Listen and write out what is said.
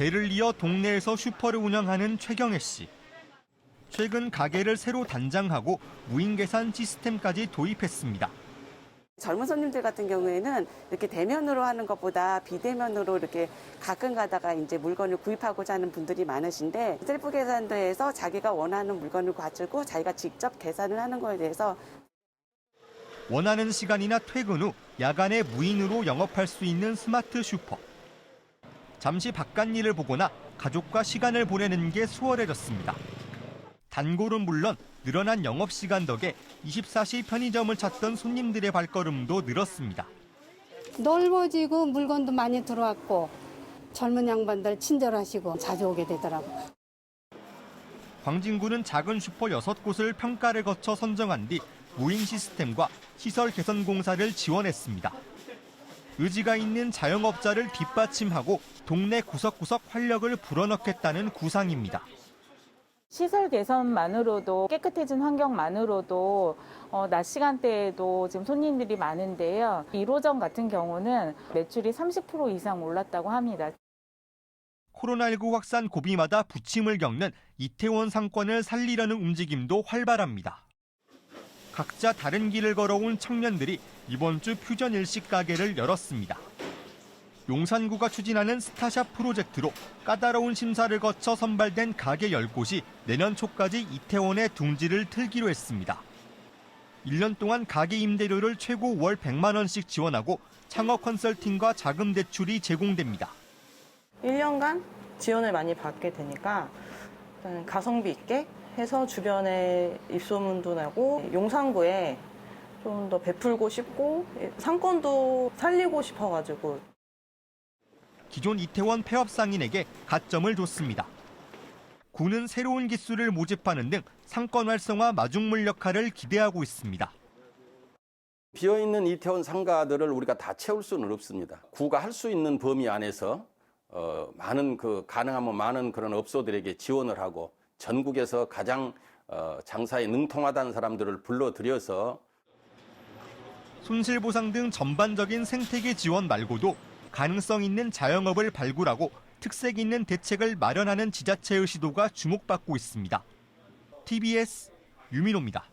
대를 이어 동네에서 슈퍼를 운영하는 최경혜 씨. 최근 가게를 새로 단장하고 무인 계산 시스템까지 도입했습니다. 젊은 손님들 같은 경우에는 이렇게 대면으로 하는 것보다 비대면으로 이렇게 가끔 가다가 이제 물건을 구입하고자 하는 분들이 많으신데 셀프 계산도에서 자기가 원하는 물건을 가지고 자기가 직접 계산을 하는 거에 대해서 원하는 시간이나 퇴근 후 야간에 무인으로 영업할 수 있는 스마트 슈퍼. 잠시 바깥 일을 보거나 가족과 시간을 보내는 게 수월해졌습니다. 단골은 물론 늘어난 영업 시간 덕에 24시 편의점을 찾던 손님들의 발걸음도 늘었습니다. 넓어지고 물건도 많이 들어왔고 젊은 양반들 친절하시고 자주 오게 되더라고요. 광진구는 작은 슈퍼 6곳을 평가를 거쳐 선정한 뒤 무인 시스템과 시설 개선 공사를 지원했습니다. 의지가 있는 자영업자를 뒷받침하고 동네 구석구석 활력을 불어넣겠다는 구상입니다. 시설 개선만으로도 깨끗해진 환경만으로도 어, 낮 시간대에도 지금 손님들이 많은데요. 1호점 같은 경우는 매출이 30% 이상 올랐다고 합니다. 코로나19 확산 고비마다 부침을 겪는 이태원 상권을 살리려는 움직임도 활발합니다. 각자 다른 길을 걸어온 청년들이 이번 주 퓨전 일식 가게를 열었습니다. 용산구가 추진하는 스타샵 프로젝트로 까다로운 심사를 거쳐 선발된 가게 10곳이 내년 초까지 이태원에 둥지를 틀기로 했습니다. 1년 동안 가게 임대료를 최고 월 100만 원씩 지원하고 창업 컨설팅과 자금 대출이 제공됩니다. 1년간 지원을 많이 받게 되니까 일단 가성비 있게 해서 주변에 입소문도 나고 용산구에 좀 더 베풀고 싶고 상권도 살리고 싶어가지고 기존 이태원 폐업 상인에게 가점을 줬습니다. 구는 새로운 기술을 모집하는 등 상권 활성화 마중물 역할을 기대하고 있습니다. 비어있는 이태원 상가들을 우리가 다 채울 수는 없습니다. 구가 할 수 있는 범위 안에서 어, 많은 그 가능하면 많은 그런 업소들에게 지원을 하고 전국에서 가장 어, 장사에 능통하다는 사람들을 불러들여서 손실보상 등 전반적인 생태계 지원 말고도 가능성 있는 자영업을 발굴하고 특색 있는 대책을 마련하는 지자체의 시도가 주목받고 있습니다. TBS 유민호입니다.